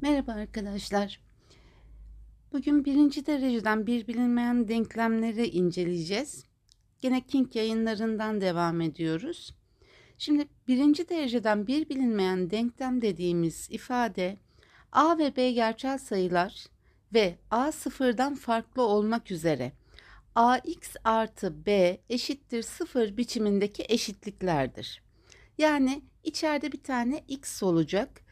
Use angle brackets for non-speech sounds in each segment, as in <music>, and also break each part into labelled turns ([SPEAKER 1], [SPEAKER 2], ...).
[SPEAKER 1] Merhaba arkadaşlar. Bugün birinci dereceden bir bilinmeyen denklemleri inceleyeceğiz. Gene King yayınlarından devam ediyoruz. Şimdi birinci dereceden bir bilinmeyen denklem dediğimiz ifade a ve b gerçel sayılar ve a sıfırdan farklı olmak üzere ax artı b eşittir sıfır biçimindeki eşitliklerdir. Yani içeride bir tane x olacak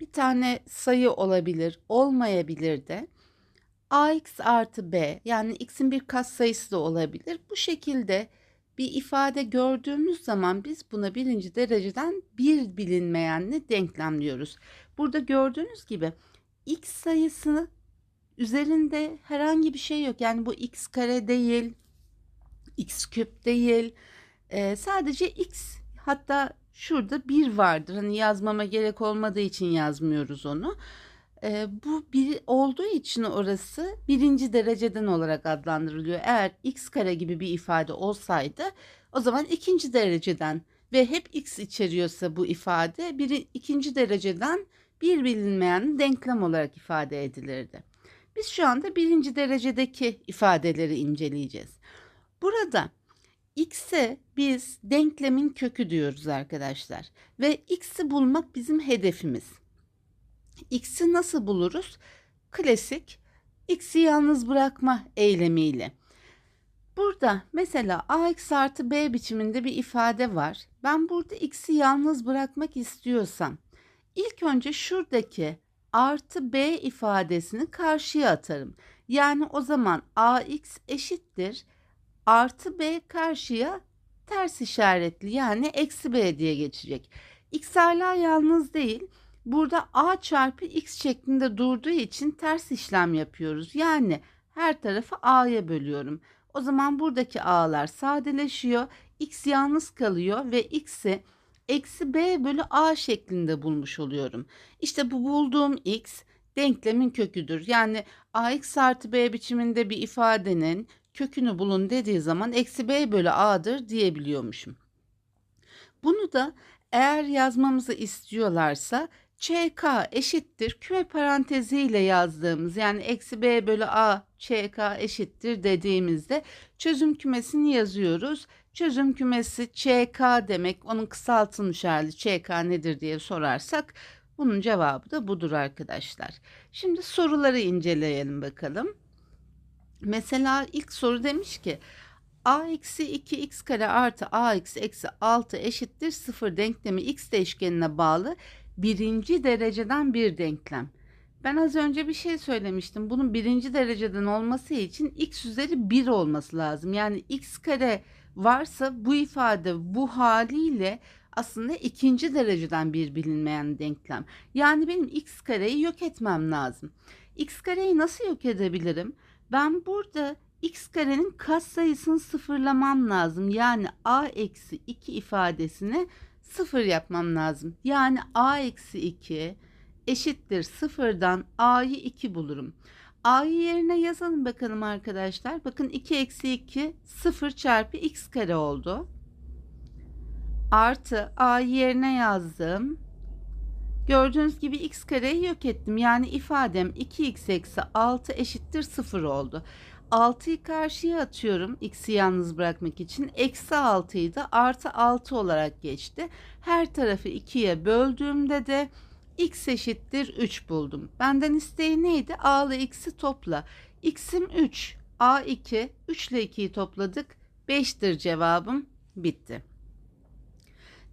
[SPEAKER 1] bir tane sayı olabilir, olmayabilir de. ax artı b yani x'in bir katsayısı da olabilir. Bu şekilde bir ifade gördüğümüz zaman biz buna birinci dereceden bir bilinmeyenli denklemliyoruz. Burada gördüğünüz gibi x sayısını üzerinde herhangi bir şey yok. Yani bu x kare değil, x küp değil. Ee, sadece x hatta şurada bir vardır. Hani yazmama gerek olmadığı için yazmıyoruz onu. E, bu bir olduğu için orası birinci dereceden olarak adlandırılıyor. Eğer x kare gibi bir ifade olsaydı o zaman ikinci dereceden ve hep x içeriyorsa bu ifade bir ikinci dereceden bir bilinmeyen denklem olarak ifade edilirdi. Biz şu anda birinci derecedeki ifadeleri inceleyeceğiz. Burada x'e biz denklemin kökü diyoruz arkadaşlar. Ve x'i bulmak bizim hedefimiz. x'i nasıl buluruz? Klasik x'i yalnız bırakma eylemiyle. Burada mesela ax artı b biçiminde bir ifade var. Ben burada x'i yalnız bırakmak istiyorsam ilk önce şuradaki artı b ifadesini karşıya atarım. Yani o zaman ax eşittir artı b karşıya ters işaretli yani eksi b diye geçecek. X hala yalnız değil. Burada a çarpı x şeklinde durduğu için ters işlem yapıyoruz. Yani her tarafı a'ya bölüyorum. O zaman buradaki a'lar sadeleşiyor. X yalnız kalıyor ve x'i eksi b bölü a şeklinde bulmuş oluyorum. İşte bu bulduğum x denklemin köküdür. Yani ax artı b biçiminde bir ifadenin kökünü bulun dediği zaman eksi b bölü a'dır diyebiliyormuşum. Bunu da eğer yazmamızı istiyorlarsa ÇK eşittir küme paranteziyle yazdığımız yani eksi b bölü a ÇK eşittir dediğimizde çözüm kümesini yazıyoruz. Çözüm kümesi ÇK demek onun kısaltılmış hali ÇK nedir diye sorarsak bunun cevabı da budur arkadaşlar. Şimdi soruları inceleyelim bakalım. Mesela ilk soru demiş ki a eksi 2x kare artı a eksi eksi 6 eşittir 0 denklemi x değişkenine bağlı birinci dereceden bir denklem. Ben az önce bir şey söylemiştim. Bunun birinci dereceden olması için x üzeri 1 olması lazım. Yani x kare varsa bu ifade bu haliyle aslında ikinci dereceden bir bilinmeyen denklem. Yani benim x kareyi yok etmem lazım. x kareyi nasıl yok edebilirim? Ben burada x karenin katsayısını sıfırlamam lazım. Yani a eksi 2 ifadesini sıfır yapmam lazım. Yani a eksi 2 eşittir sıfırdan a'yı 2 bulurum. a'yı yerine yazalım bakalım arkadaşlar. Bakın 2 eksi 2 0 çarpı x kare oldu. Artı a'yı yerine yazdım. Gördüğünüz gibi x kareyi yok ettim. Yani ifadem 2x eksi 6 eşittir 0 oldu. 6'yı karşıya atıyorum x'i yalnız bırakmak için. Eksi 6'yı da artı 6 olarak geçti. Her tarafı 2'ye böldüğümde de x eşittir 3 buldum. Benden isteği neydi? a ile x'i topla. x'im 3, a 2, 3 ile 2'yi topladık. 5'tir cevabım. Bitti.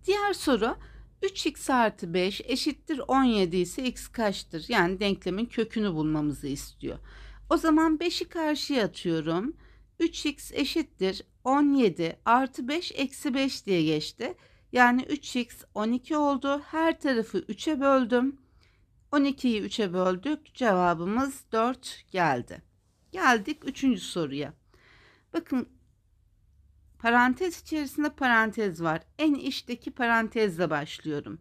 [SPEAKER 1] Diğer soru 3x artı 5 eşittir 17 ise x kaçtır? Yani denklemin kökünü bulmamızı istiyor. O zaman 5'i karşıya atıyorum. 3x eşittir 17 artı 5 eksi 5 diye geçti. Yani 3x 12 oldu. Her tarafı 3'e böldüm. 12'yi 3'e böldük. Cevabımız 4 geldi. Geldik 3. soruya. Bakın Parantez içerisinde parantez var. En içteki parantezle başlıyorum.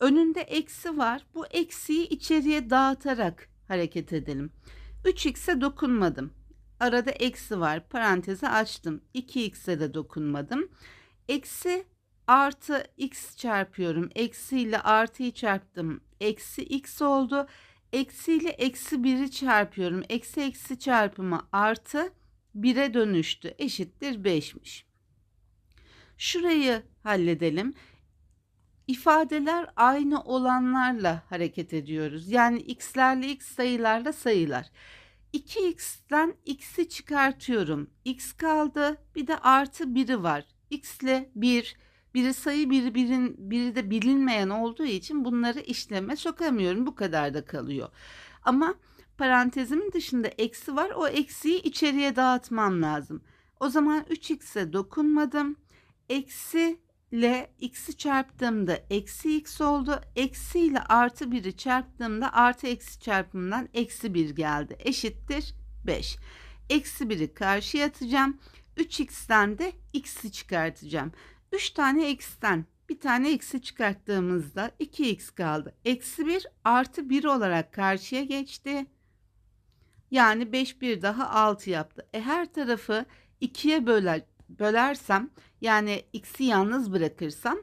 [SPEAKER 1] Önünde eksi var. Bu eksiyi içeriye dağıtarak hareket edelim. 3x'e dokunmadım. Arada eksi var. Parantezi açtım. 2x'e de dokunmadım. Eksi artı x çarpıyorum. Eksi ile artıyı çarptım. eksi x oldu. Eksi ile eksi 1'i çarpıyorum. Eksi eksi çarpımı artı 1'e dönüştü. Eşittir 5'miş. Şurayı halledelim. İfadeler aynı olanlarla hareket ediyoruz. Yani x'lerle x sayılarla sayılar. 2x'ten x'i çıkartıyorum. x kaldı. Bir de artı 1'i var. x ile 1, biri sayı biri, birin, biri de bilinmeyen olduğu için bunları işleme sokamıyorum. Bu kadar da kalıyor. Ama parantezimin dışında eksi var. O eksiyi içeriye dağıtmam lazım. O zaman 3x'e dokunmadım. Eksi ile x'i çarptığımda eksi x oldu. Eksi ile artı 1'i çarptığımda artı eksi çarpımından eksi 1 geldi. Eşittir 5. Eksi 1'i karşıya atacağım. 3x'ten de x'i çıkartacağım. 3 tane x'ten bir tane x'i çıkarttığımızda 2x kaldı. Eksi 1 artı 1 olarak karşıya geçti. Yani 5 bir daha 6 yaptı. E her tarafı 2'ye böler, bölersem yani x'i yalnız bırakırsam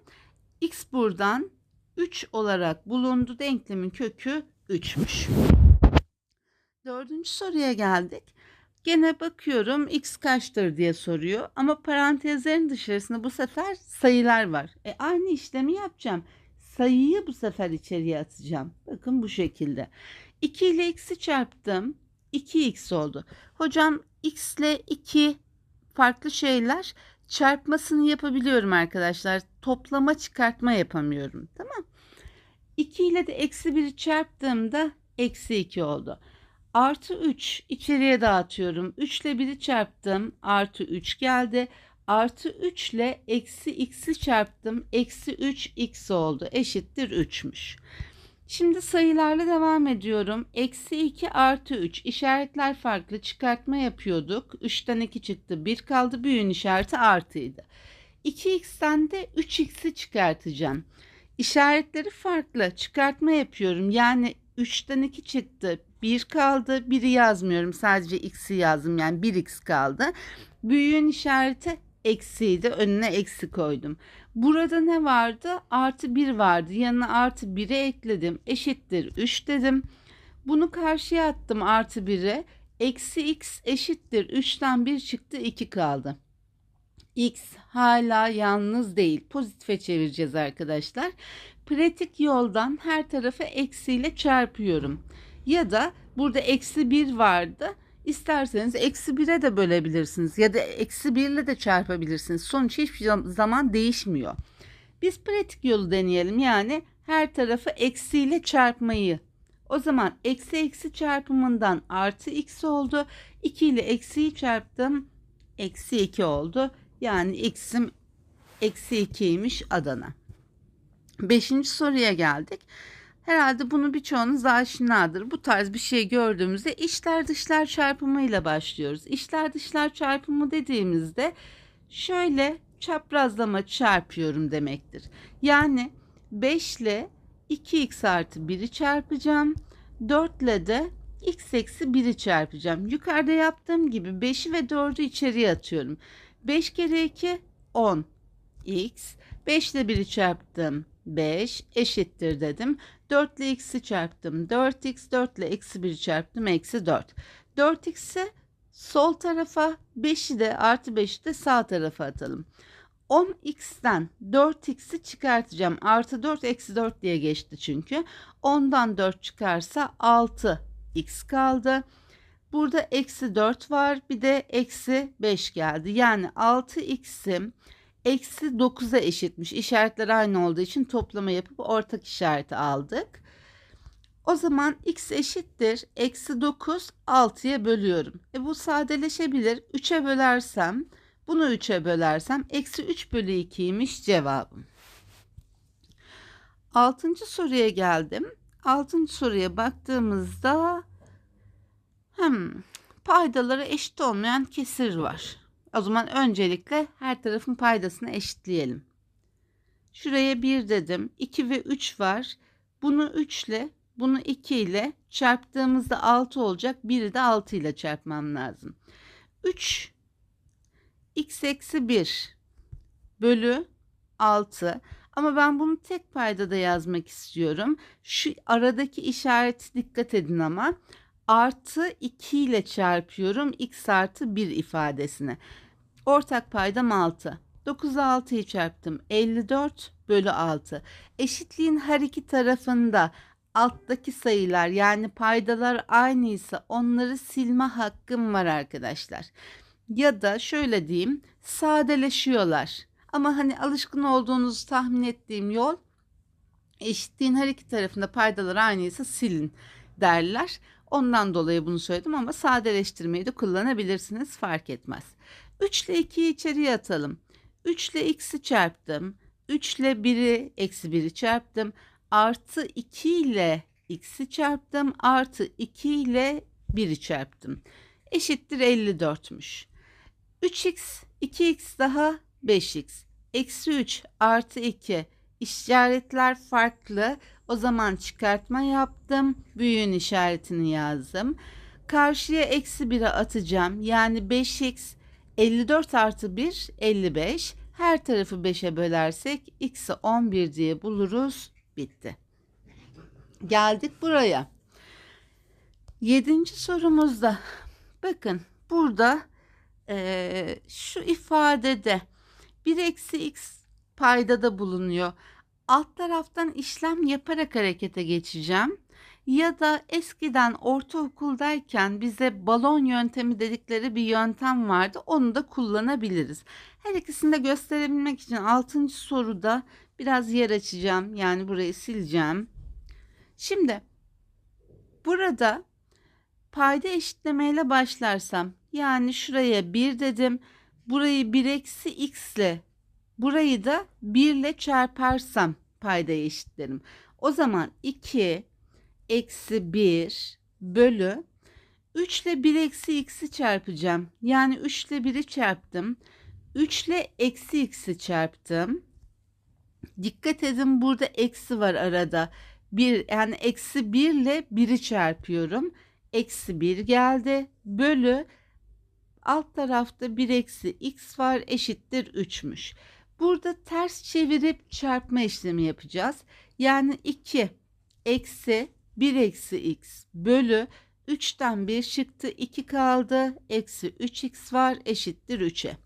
[SPEAKER 1] x buradan 3 olarak bulundu. Denklemin kökü 3'müş. Dördüncü soruya geldik. Gene bakıyorum x kaçtır diye soruyor ama parantezlerin dışarısında bu sefer sayılar var. E aynı işlemi yapacağım. Sayıyı bu sefer içeriye atacağım. Bakın bu şekilde. 2 ile x'i çarptım. 2x oldu. Hocam x ile 2 farklı şeyler çarpmasını yapabiliyorum arkadaşlar. Toplama çıkartma yapamıyorum. Tamam. 2 ile de eksi 1'i çarptığımda eksi 2 oldu. Artı 3 içeriye dağıtıyorum. 3 ile 1'i çarptım. Artı 3 geldi. Artı 3 ile eksi x'i çarptım. Eksi 3 x oldu. Eşittir 3'müş. Şimdi sayılarla devam ediyorum. Eksi 2 artı 3 işaretler farklı çıkartma yapıyorduk. 3'ten 2 çıktı 1 kaldı büyüğün işareti artıydı. 2x'ten de 3x'i çıkartacağım. İşaretleri farklı çıkartma yapıyorum. Yani 3'ten 2 çıktı 1 kaldı 1'i yazmıyorum sadece x'i yazdım yani 1x kaldı. Büyüğün işareti eksiydi önüne eksi koydum. Burada ne vardı? Artı 1 vardı. Yanına artı 1'i ekledim. Eşittir 3 dedim. Bunu karşıya attım artı 1'e. Eksi x eşittir 3'ten 1 çıktı 2 kaldı. X hala yalnız değil. Pozitife çevireceğiz arkadaşlar. Pratik yoldan her tarafı eksiyle çarpıyorum. Ya da burada eksi 1 vardı. İsterseniz eksi 1'e de bölebilirsiniz ya da eksi 1 ile de çarpabilirsiniz. Sonuç hiçbir zaman değişmiyor. Biz pratik yolu deneyelim. Yani her tarafı eksiyle çarpmayı. O zaman eksi eksi çarpımından artı x oldu. 2 ile eksiyi çarptım. Eksi 2 oldu. Yani x'im eksi 2'ymiş Adana. Beşinci soruya geldik. Herhalde bunu birçoğunuz aşinadır. Bu tarz bir şey gördüğümüzde içler dışlar çarpımıyla başlıyoruz. İçler dışlar çarpımı dediğimizde şöyle çaprazlama çarpıyorum demektir. Yani 5 ile 2x artı 1'i çarpacağım. 4 ile de x eksi 1'i çarpacağım. Yukarıda yaptığım gibi 5'i ve 4'ü içeriye atıyorum. 5 kere 2 10 x. 5 ile 1'i çarptım 5 eşittir dedim. 4 ile x'i çarptım 4x 4 ile eksi 1'i çarptım eksi 4. 4x'i sol tarafa 5'i de artı 5'i de sağ tarafa atalım. 10x'ten 4x'i çıkartacağım. Artı 4 eksi 4 diye geçti çünkü. 10'dan 4 çıkarsa 6x kaldı. Burada eksi 4 var bir de eksi 5 geldi. Yani 6x'im eksi 9'a eşitmiş. İşaretler aynı olduğu için toplama yapıp ortak işareti aldık. O zaman x eşittir. Eksi 9 6'ya bölüyorum. E bu sadeleşebilir. 3'e bölersem bunu 3'e bölersem eksi 3 bölü 2'ymiş cevabım. Altıncı soruya geldim. Altıncı soruya baktığımızda hmm, paydaları eşit olmayan kesir var. O zaman öncelikle her tarafın paydasını eşitleyelim. Şuraya 1 dedim. 2 ve 3 var. Bunu 3 ile bunu 2 ile çarptığımızda 6 olacak. 1'i de 6 ile çarpmam lazım. 3 x eksi 1 bölü 6 Ama ben bunu tek paydada yazmak istiyorum. Şu aradaki işareti dikkat edin ama artı 2 ile çarpıyorum x artı 1 ifadesine. Ortak paydam 6. 9'a 6'yı çarptım. 54 bölü 6. Eşitliğin her iki tarafında alttaki sayılar yani paydalar aynıysa onları silme hakkım var arkadaşlar. Ya da şöyle diyeyim sadeleşiyorlar. Ama hani alışkın olduğunuzu tahmin ettiğim yol eşitliğin her iki tarafında paydalar aynıysa silin derler. Ondan dolayı bunu söyledim ama sadeleştirmeyi de kullanabilirsiniz fark etmez. 3 ile 2'yi içeriye atalım. 3 ile x'i çarptım. 3 ile 1'i eksi 1'i çarptım. Artı 2 ile x'i çarptım. Artı 2 ile 1'i çarptım. Eşittir 54'müş. 3x 2x daha 5x. Eksi 3 artı 2 işaretler farklı. O zaman çıkartma yaptım. Büyüğün işaretini yazdım. Karşıya eksi 1'e atacağım. Yani 5x 54 artı 1 55. Her tarafı 5'e bölersek x'i 11 diye buluruz. Bitti. Geldik buraya. Yedinci sorumuzda bakın burada e, şu ifadede 1 eksi x paydada bulunuyor. Alt taraftan işlem yaparak harekete geçeceğim. Ya da eskiden ortaokuldayken bize balon yöntemi dedikleri bir yöntem vardı. Onu da kullanabiliriz. Her ikisini de gösterebilmek için 6. soruda biraz yer açacağım. Yani burayı sileceğim. Şimdi burada payda eşitlemeyle başlarsam yani şuraya 1 dedim. Burayı 1 eksi x ile burayı da 1 ile çarparsam paydayı eşitlerim. O zaman 2 eksi 1 bölü 3 ile 1 eksi x'i çarpacağım. Yani 3 ile 1'i çarptım. 3 ile eksi x'i çarptım. Dikkat edin burada eksi var arada. 1 yani eksi 1 ile 1'i çarpıyorum. Eksi 1 geldi. Bölü alt tarafta 1 eksi x var eşittir 3'müş. Burada ters çevirip çarpma işlemi yapacağız. Yani 2 eksi 1 eksi x bölü 3'ten 1 çıktı 2 kaldı. Eksi 3x var eşittir 3'e.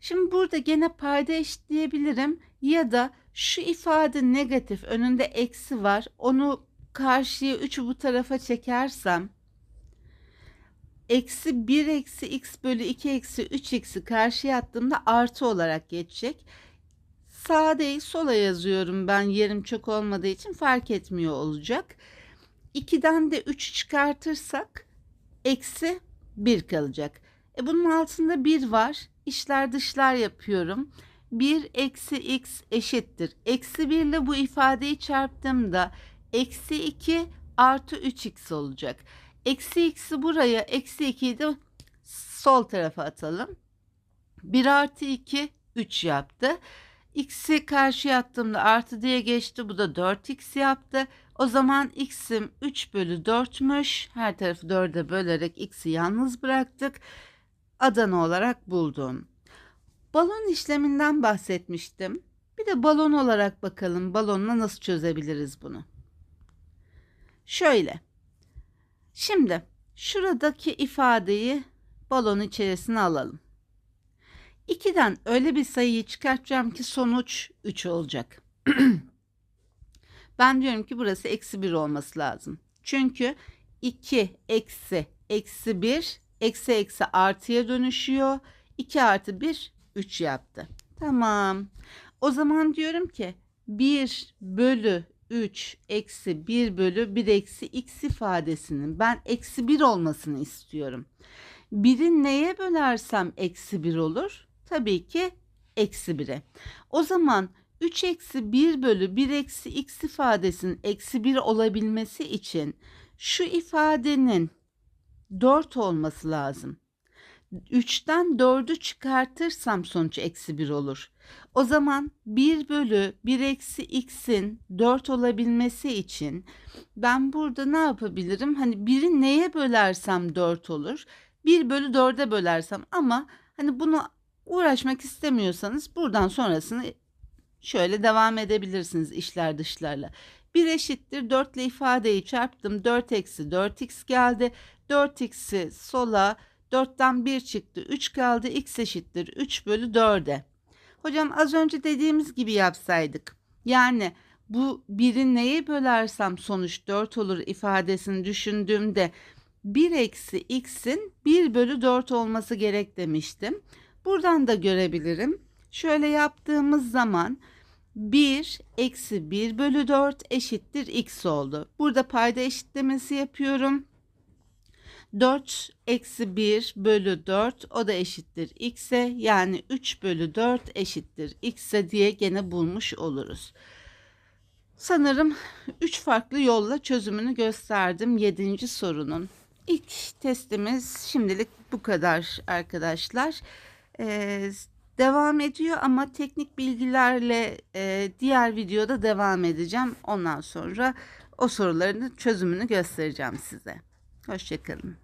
[SPEAKER 1] Şimdi burada gene payda eşitleyebilirim ya da şu ifade negatif önünde eksi var onu karşıya 3'ü bu tarafa çekersem eksi 1 eksi x bölü 2 eksi 3x'i karşıya attığımda artı olarak geçecek. Sadeyi sola yazıyorum ben yerim çok olmadığı için fark etmiyor olacak. 2'den de 3 çıkartırsak eksi 1 kalacak. E bunun altında 1 var. İşler dışlar yapıyorum. 1 eksi x eşittir. Eksi 1 ile bu ifadeyi çarptığımda eksi 2 artı 3x olacak. Eksi x'i buraya eksi 2'yi de sol tarafa atalım. 1 artı 2 3 yaptı. X'i karşıya attığımda artı diye geçti. Bu da 4x yaptı. O zaman x'im 3 bölü 4'müş. Her tarafı 4'e bölerek x'i yalnız bıraktık. Adana olarak buldum. Balon işleminden bahsetmiştim. Bir de balon olarak bakalım. Balonla nasıl çözebiliriz bunu? Şöyle. Şimdi şuradaki ifadeyi balon içerisine alalım. 2'den öyle bir sayıyı çıkartacağım ki sonuç 3 olacak. <clears throat> ben diyorum ki burası eksi 1 olması lazım. Çünkü 2 eksi eksi 1 eksi eksi artıya dönüşüyor. 2 artı 1 3 yaptı. Tamam. O zaman diyorum ki 1 bölü 3 eksi 1 bölü 1 eksi x ifadesinin ben eksi 1 olmasını istiyorum. 1'i neye bölersem eksi 1 olur? Tabii ki eksi 1'e. O zaman 3 eksi 1 bölü 1 eksi x ifadesinin eksi 1 olabilmesi için şu ifadenin 4 olması lazım. 3'ten 4'ü çıkartırsam sonuç eksi 1 olur. O zaman 1 bölü 1 eksi x'in 4 olabilmesi için ben burada ne yapabilirim? Hani 1'i neye bölersem 4 olur. 1 bölü 4'e bölersem ama hani bunu uğraşmak istemiyorsanız buradan sonrasını Şöyle devam edebilirsiniz işler dışlarla. 1 eşittir 4 ile ifadeyi çarptım. 4 eksi 4x geldi. 4x'i sola 4'ten 1 çıktı. 3 kaldı. x eşittir 3 bölü 4'e. Hocam az önce dediğimiz gibi yapsaydık. Yani bu biri neye bölersem sonuç 4 olur ifadesini düşündüğümde 1 eksi x'in 1 bölü 4 olması gerek demiştim. Buradan da görebilirim. Şöyle yaptığımız zaman 1 eksi 1 bölü 4 eşittir x oldu. Burada payda eşitlemesi yapıyorum. 4 eksi 1 bölü 4 o da eşittir x'e yani 3 bölü 4 eşittir x'e diye gene bulmuş oluruz. Sanırım 3 farklı yolla çözümünü gösterdim 7. sorunun. İlk testimiz şimdilik bu kadar arkadaşlar. Ee, devam ediyor ama teknik bilgilerle e, diğer videoda devam edeceğim. Ondan sonra o soruların çözümünü göstereceğim size. Hoşçakalın.